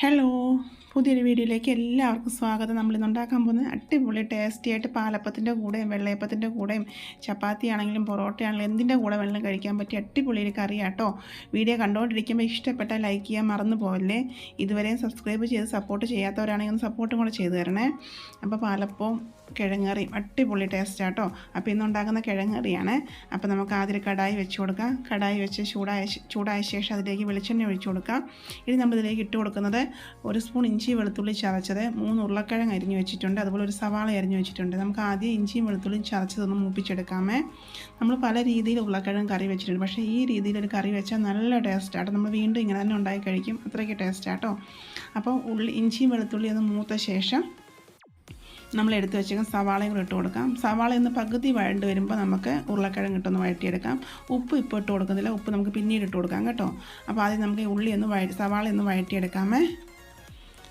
Hello പുതിയൊരു വീഡിയോയിലേക്ക് എല്ലാവർക്കും സ്വാഗതം. നമ്മളിന്ന് ഉണ്ടാക്കാൻ പോകുന്നത് അടിപൊളി ടേസ്റ്റി ആയിട്ട് പാലപ്പത്തിന്റെ കൂടെയും വെള്ളയപ്പത്തിന്റെ കൂടെയും ചപ്പാത്തി ആണെങ്കിലും പൊറോട്ട ആണെങ്കിലും എന്തിന്റെ കൂടെ വെള്ളം കഴിക്കാൻ പറ്റിയ അടിപൊളി ഒരു കറിയാട്ടോ. വീഡിയോ കണ്ടുകൊണ്ടിരിക്കുമ്പോൾ ഇഷ്ടപ്പെട്ട ലൈക്ക് ചെയ്യാൻ മറന്നു പോകല്ലേ ഇതുവരെയും സബ്സ്ക്രൈബ് ചെയ്ത് സപ്പോർട്ട് ചെയ്യാത്തവരാണെങ്കിൽ ഒന്ന് സപ്പോർട്ടും കൂടെ ചെയ്തു തരണേ. അപ്പോൾ പാലപ്പവും കിഴങ്ങറിയും അടിപൊളി ടേസ്റ്റ് ആട്ടോ. അപ്പോൾ ഇന്ന് ഉണ്ടാക്കുന്ന കിഴങ്ങറിയാണ്. അപ്പോൾ നമുക്ക് ആദ്യം കടായി വെച്ച് കൊടുക്കാം. കടായി വെച്ച് ചൂടായ ചൂടായ ശേഷം അതിലേക്ക് വെളിച്ചെണ്ണ ഒഴിച്ച് കൊടുക്കാം. ഇനി നമ്മളിതിലേക്ക് ഇട്ട് കൊടുക്കുന്നത് ഒരു സ്പൂൺ ഇഞ്ചി വെളുത്തുള്ളി ചതച്ചത്. മൂന്ന് ഉരുളക്കിഴങ്ങ് അരിഞ്ഞ് വെച്ചിട്ടുണ്ട്. അതുപോലെ ഒരു സവാള അരിഞ്ഞ് വെച്ചിട്ടുണ്ട്. നമുക്ക് ആദ്യം ഇഞ്ചിയും വെളുത്തുള്ളിയും ചതച്ചതൊന്ന് മൂപ്പിച്ചെടുക്കാമേ. നമ്മൾ പല രീതിയിൽ ഉരുളക്കിഴങ്ങ് കറി വെച്ചിട്ടുണ്ട്. പക്ഷേ ഈ രീതിയിൽ ഒരു കറി വെച്ചാൽ നല്ല ടേസ്റ്റ് ടേസ്റ്റാട്ടോ നമ്മൾ വീണ്ടും ഇങ്ങനെ തന്നെ ഉണ്ടാക്കി കഴിക്കും. അത്രയ്ക്ക് ടേസ്റ്റാട്ടോ അപ്പോൾ ഉള്ളി ഇഞ്ചിയും വെളുത്തുള്ളി ഒന്ന് മൂത്ത ശേഷം നമ്മൾ എടുത്ത് വെച്ചേക്കും സവാളയും കൂടെ ഇട്ട് കൊടുക്കാം. സവാള ഒന്ന് പകുതി വഴണ്ട് വരുമ്പോൾ നമുക്ക് ഉരുളക്കിഴങ്ങ് ഇട്ടൊന്ന് വഴറ്റിയെടുക്കാം. ഉപ്പ് ഇപ്പോൾ ഇട്ട് കൊടുക്കുന്നില്ല. ഉപ്പ് നമുക്ക് പിന്നീട് ഇട്ട് കൊടുക്കാം കേട്ടോ. അപ്പോൾ ആദ്യം നമുക്ക് ഉള്ളി ഒന്ന് വഴ സവാള ഒന്ന് വഴറ്റിയെടുക്കാമേ.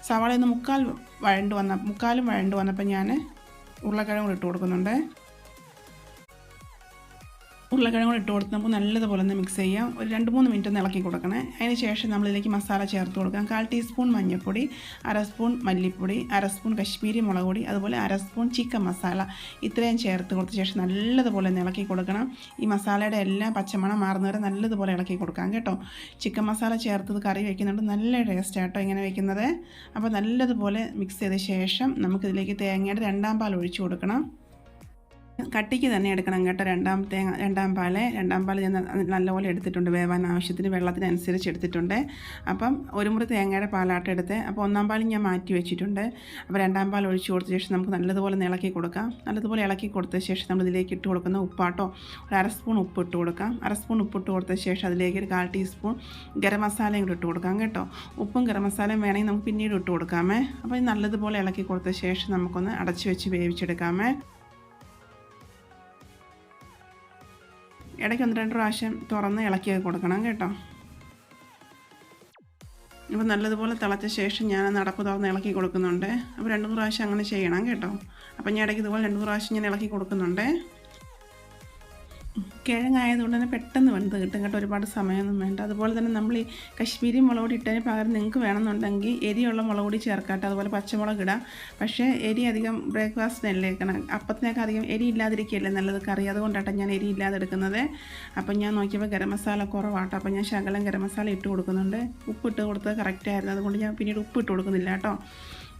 സവാള ഒന്ന് മുക്കാൽ വഴണ്ട് വന്ന മുക്കാലും വഴണ്ട് വന്നപ്പോൾ ഞാൻ ഉരുളക്കിഴങ്ങ് ഇട്ട് കൊടുക്കുന്നുണ്ട്. ഉരുളക്കിഴങ്ങ് ഇട്ട് കൊടുത്ത് നമുക്ക് നല്ലതുപോലെ ഒന്ന് മിക്സ് ചെയ്യാം. ഒരു രണ്ട് മൂന്ന് മിനിറ്റ് ഒന്ന് ഇളക്കി കൊടുക്കണേ. അതിന് ശേഷം നമ്മളിതിലേക്ക് മസാല ചേർത്ത് കൊടുക്കാം. കാൽ ടീസ്പൂൺ മഞ്ഞൾപ്പൊടി അര സ്പൂൺ മല്ലിപ്പൊടി അര സ്പൂൺ കശ്മീരി മുളക് പൊടി അതുപോലെ അര സ്പൂൺ ചിക്കൻ മസാല ഇത്രയും ചേർത്ത് കൊടുത്ത ശേഷം നല്ലതുപോലെ ഒന്ന് ഇളക്കി കൊടുക്കണം. ഈ മസാലയുടെ എല്ലാ പച്ചമണം മാറുന്നവരെ നല്ലതുപോലെ ഇളക്കി കൊടുക്കാം കേട്ടോ. ചിക്കൻ മസാല ചേർത്തത് കറി വയ്ക്കുന്നുണ്ട് നല്ല ടേസ്റ്റ് ആട്ടോ ഇങ്ങനെ വയ്ക്കുന്നത് അപ്പോൾ നല്ലതുപോലെ മിക്സ് ചെയ്ത ശേഷം നമുക്കിതിലേക്ക് തേങ്ങയുടെ രണ്ടാം പാൽ ഒഴിച്ചു കൊടുക്കണം. കട്ടിക്ക് തന്നെ എടുക്കണം കേട്ടോ. രണ്ടാം തേങ്ങ രണ്ടാം പാൽ. രണ്ടാം പാൽ ഞാൻ നല്ലപോലെ എടുത്തിട്ടുണ്ട്. വേവാൻ ആവശ്യത്തിന് വെള്ളത്തിനനുസരിച്ച് എടുത്തിട്ടുണ്ട്. അപ്പം ഒരു മുറി തേങ്ങയുടെ പാലാട്ട് എടുത്ത് അപ്പോൾ ഒന്നാം പാൽ ഞാൻ മാറ്റി വെച്ചിട്ടുണ്ട്. അപ്പോൾ രണ്ടാം പാൽ ഒഴിച്ച് കൊടുത്ത ശേഷം നമുക്ക് നല്ലതുപോലെ ഇളക്കി കൊടുക്കാം. നല്ലതുപോലെ ഇളക്കി കൊടുത്ത ശേഷം നമ്മൾ ഇതിലേക്ക് ഇട്ട് കൊടുക്കുന്ന ഉപ്പാട്ടോ ഒരു അര സ്പൂൺ ഉപ്പ് ഇട്ട് കൊടുക്കാം. അര സ്പൂൺ ഉപ്പ് ഇട്ട് കൊടുത്ത ശേഷം അതിലേക്ക് ഒരു കാൽ ടീസ്പൂൺ ഗരം മസാലയും കൂടി ഇട്ട് കൊടുക്കാം കേട്ടോ. ഉപ്പും ഗരം മസാലയും വേണമെങ്കിൽ നമുക്ക് പിന്നീട് ഇട്ട് കൊടുക്കാമേ. അപ്പോൾ ഇത് നല്ലതുപോലെ ഇളക്കി കൊടുത്ത ശേഷം നമുക്കൊന്ന് അടച്ചു വെച്ച് വേവിച്ചെടുക്കാമേ. ഇടയ്ക്ക് ഒന്ന് രണ്ട് പ്രാവശ്യം തുറന്ന് ഇളക്കി കൊടുക്കണം കേട്ടോ. അപ്പോൾ നല്ലതുപോലെ തിളച്ച ശേഷം ഞാൻ നടപ്പ് തുറന്ന് ഇളക്കി കൊടുക്കുന്നുണ്ട്. അപ്പോൾ രണ്ട് പ്രാവശ്യം അങ്ങനെ ചെയ്യണം കേട്ടോ. അപ്പോൾ ഞാൻ ഇടയ്ക്ക് ഇതുപോലെ രണ്ട് പ്രാവശ്യം ഞാൻ ഇളക്കി കൊടുക്കുന്നുണ്ട്. കിഴങ്ങായതുകൊണ്ട് തന്നെ പെട്ടെന്ന് വെന്ത് കിട്ടും കേട്ടോ ഒരുപാട് സമയമൊന്നും വേണ്ട. അതുപോലെ തന്നെ നമ്മൾ ഈ കശ്മീരി മുളക് പൊടി ഇട്ടതിന് പകരം നിങ്ങൾക്ക് വേണമെന്നുണ്ടെങ്കിൽ എരിയുള്ള മുളക് ചേർക്കാട്ടോ അതുപോലെ പച്ചമുളക് ഇടാം. പക്ഷേ എരി അധികം ബ്രേക്ക്ഫാസ്റ്റിനല്ലേ അപ്പത്തിനൊക്കെ അധികം എരി ഇല്ലാതിരിക്കുകയല്ലേ നല്ലത്? കറി അതുകൊണ്ടാട്ടോ ഞാൻ എരി ഇല്ലാതെ എടുക്കുന്നത് അപ്പം ഞാൻ നോക്കിയപ്പോൾ ഗരം മസാല കുറവാട്ടോ അപ്പോൾ ഞാൻ ശകലം ഗരം മസാല ഇട്ട് കൊടുക്കുന്നുണ്ട്. ഉപ്പ് ഇട്ട് കൊടുത്തത് കറക്റ്റായിരുന്നു അതുകൊണ്ട് ഞാൻ പിന്നീട് ഉപ്പ് ഇട്ട് കൊടുക്കുന്നില്ല കേട്ടോ.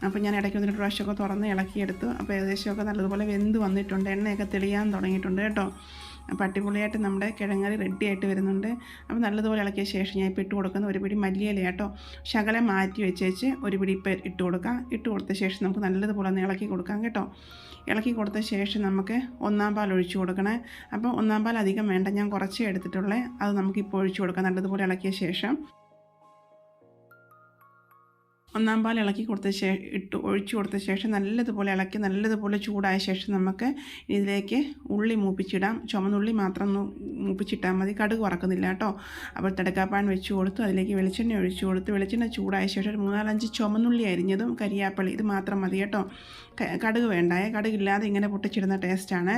അപ്പോൾ ഞാൻ ഇടയ്ക്ക് വന്നിട്ട് പ്രാവശ്യമൊക്കെ തുറന്ന് ഇളക്കിയെടുത്തു. അപ്പോൾ ഏകദേശമൊക്കെ നല്ലതുപോലെ വെന്ത് വന്നിട്ടുണ്ട് എണ്ണയൊക്കെ തെളിയാൻ തുടങ്ങിയിട്ടുണ്ട് കേട്ടോ. അപ്പോൾ അടിപൊളിയായിട്ട് നമ്മുടെ കിഴങ്ങറി റെഡി ആയിട്ട് വരുന്നുണ്ട്. അപ്പോൾ നല്ലതുപോലെ ഇളക്കിയ ശേഷം ഞാൻ ഇപ്പോൾ ഇട്ട് കൊടുക്കുന്ന ഒരു പിടി മല്ലിയില കേട്ടോ. ശകലം മാറ്റി വെച്ചേച്ച് ഒരു പിടി ഇപ്പം ഇട്ട് കൊടുക്കാം. ഇട്ട് കൊടുത്ത ശേഷം നമുക്ക് നല്ലതുപോലെ ഒന്ന് ഇളക്കി കൊടുക്കാം കേട്ടോ. ഇളക്കി കൊടുത്ത ശേഷം നമുക്ക് ഒന്നാം പാൽ ഒഴിച്ചു കൊടുക്കണേ. അപ്പോൾ ഒന്നാം പാൽ അധികം വേണ്ട. ഞാൻ കുറച്ചേ എടുത്തിട്ടുള്ളേ. അത് നമുക്ക് നമുക്കിപ്പോൾ ഒഴിച്ചു കൊടുക്കാം. നല്ലതുപോലെ ഇളക്കിയ ശേഷം. ഒന്നാം പാൽ ഇളക്കി കൊടുത്ത ശേഷം ഇട്ട് ഒഴിച്ചു കൊടുത്ത ശേഷം നല്ലതുപോലെ ഇളക്കി നല്ലതുപോലെ ചൂടായ ശേഷം നമുക്ക് ഇതിലേക്ക് ഉള്ളി മൂപ്പിച്ചിടാം. ചുമന്നുള്ളി മാത്രം മൂപ്പിച്ചിട്ടാൽ മതി. കടുക് വറക്കുന്നില്ല കേട്ടോ. അപ്പോൾ തടക്കാപ്പാൻ വെച്ച് കൊടുത്തു. അതിലേക്ക് വെളിച്ചെണ്ണ ഒഴിച്ചു കൊടുത്തു. വെളിച്ചെണ്ണ ചൂടായ ശേഷം ഒരു മൂന്നാലഞ്ച് ചുമന്നുള്ളി അരിഞ്ഞതും കരിയാപ്പള്ളി. ഇത് മാത്രം മതി കേട്ടോ. കടുക് വേണ്ടായേ. കടുകില്ലാതെ ഇങ്ങനെ പൊട്ടിച്ചിടുന്ന ടേസ്റ്റാണ്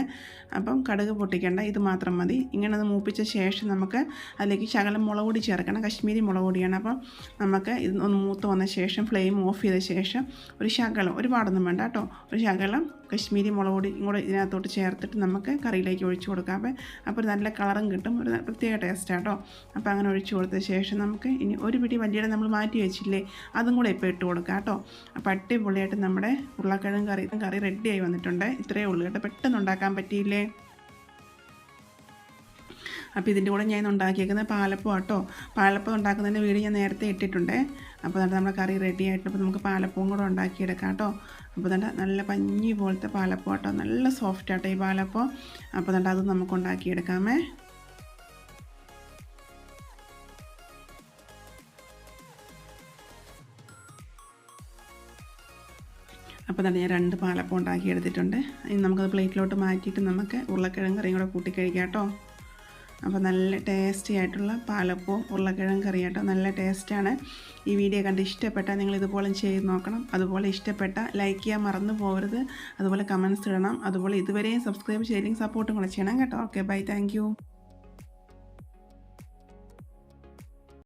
അപ്പം കടുക് പൊട്ടിക്കേണ്ട. ഇത് മാത്രം മതി. ഇങ്ങനെ അത് മൂപ്പിച്ച ശേഷം നമുക്ക് അതിലേക്ക് ശകലം മുളക് പൊടി ചേർക്കണം. കശ്മീരി മുളക് പൊടിയാണ് അപ്പം നമുക്ക് ഇത് ഒന്ന് മൂത്ത് വന്ന ശേഷം ഫ്ലെയിം ഓഫ് ചെയ്ത ശേഷം ഒരു ശകലം ഒരുപാടൊന്നും വേണ്ട കേട്ടോ. ഒരു ശകലം കശ്മീരി മുളക് പൊടി കൂടെ ഇതിനകത്തോട്ട് ചേർത്തിട്ട് നമുക്ക് കറിയിലേക്ക് ഒഴിച്ചു കൊടുക്കാം. അപ്പോൾ നല്ല കളറും കിട്ടും. ഒരു പ്രത്യേക ടേസ്റ്റ് കേട്ടോ. അപ്പോൾ അങ്ങനെ ഒഴിച്ചു കൊടുത്ത ശേഷം നമുക്ക് ഇനി ഒരു പിടി വലിയുടെ നമ്മൾ മാറ്റി വെച്ചില്ലേ അതും കൂടെ ഇപ്പോൾ ഇട്ട് കൊടുക്കാം കേട്ടോ. അപ്പോൾ അടിപൊളിയായിട്ട് നമ്മുടെ ഉരുളക്കിഴങ്ങ് കറി കറി റെഡിയായി വന്നിട്ടുണ്ട്. ഇത്രയേ ഉള്ളൂ കേട്ടോ. പെട്ടെന്ന് ഉണ്ടാക്കാൻ പറ്റിയില്ലേ? അപ്പോൾ ഇതിന്റെ കൂടെ ഞാൻ ഉണ്ടാക്കിയേക്കുന്ന പാലപ്പം കേട്ടോ പാലപ്പം ഉണ്ടാക്കുന്നതിന്റെ വീഡിയോ ഞാൻ നേരത്തെ ഇട്ടിട്ടുണ്ട്. അപ്പോൾ എന്നിട്ട് നമ്മുടെ കറി റെഡി ആയിട്ട് അപ്പോൾ നമുക്ക് പാലപ്പവും കൂടെ ഉണ്ടാക്കിയെടുക്കാം കേട്ടോ. അപ്പോൾ എന്നിട്ട് നല്ല പഞ്ഞി പോലത്തെ പാലപ്പം കേട്ടോ നല്ല സോഫ്റ്റ് ആട്ടോ ഈ പാലപ്പം. അപ്പോൾ എന്നിട്ട് അത് നമുക്ക് ഉണ്ടാക്കിയെടുക്കാമേ. അപ്പോൾ തന്നെ ഞാൻ രണ്ട് പാലപ്പം ഉണ്ടാക്കി എടുത്തിട്ടുണ്ട് ഇനി നമുക്കത് പ്ലേറ്റിലോട്ട് മാറ്റിയിട്ട് നമുക്ക് ഉരുളക്കിഴങ്ങ് കറിയും കൂടെ കൂട്ടി കഴിക്കാം കേട്ടോ. അപ്പോൾ നല്ല ടേസ്റ്റി ആയിട്ടുള്ള പാലപ്പവും ഉരുളക്കിഴങ്ങ് കറി കേട്ടോ നല്ല ടേസ്റ്റാണ് ഈ വീഡിയോ കണ്ട് ഇഷ്ടപ്പെട്ടാൽ നിങ്ങൾ ഇതുപോലെ ചെയ്ത് നോക്കണം. അതുപോലെ ഇഷ്ടപ്പെട്ട ലൈക്ക് ചെയ്യാൻ മറന്നു പോകരുത് അതുപോലെ കമൻസ് ഇടണം. അതുപോലെ ഇതുവരെയും സബ്സ്ക്രൈബ് ചെയ്തില്ലെങ്കിൽ സപ്പോർട്ടും കൂടെ ചെയ്യണം കേട്ടോ. Okay bye thank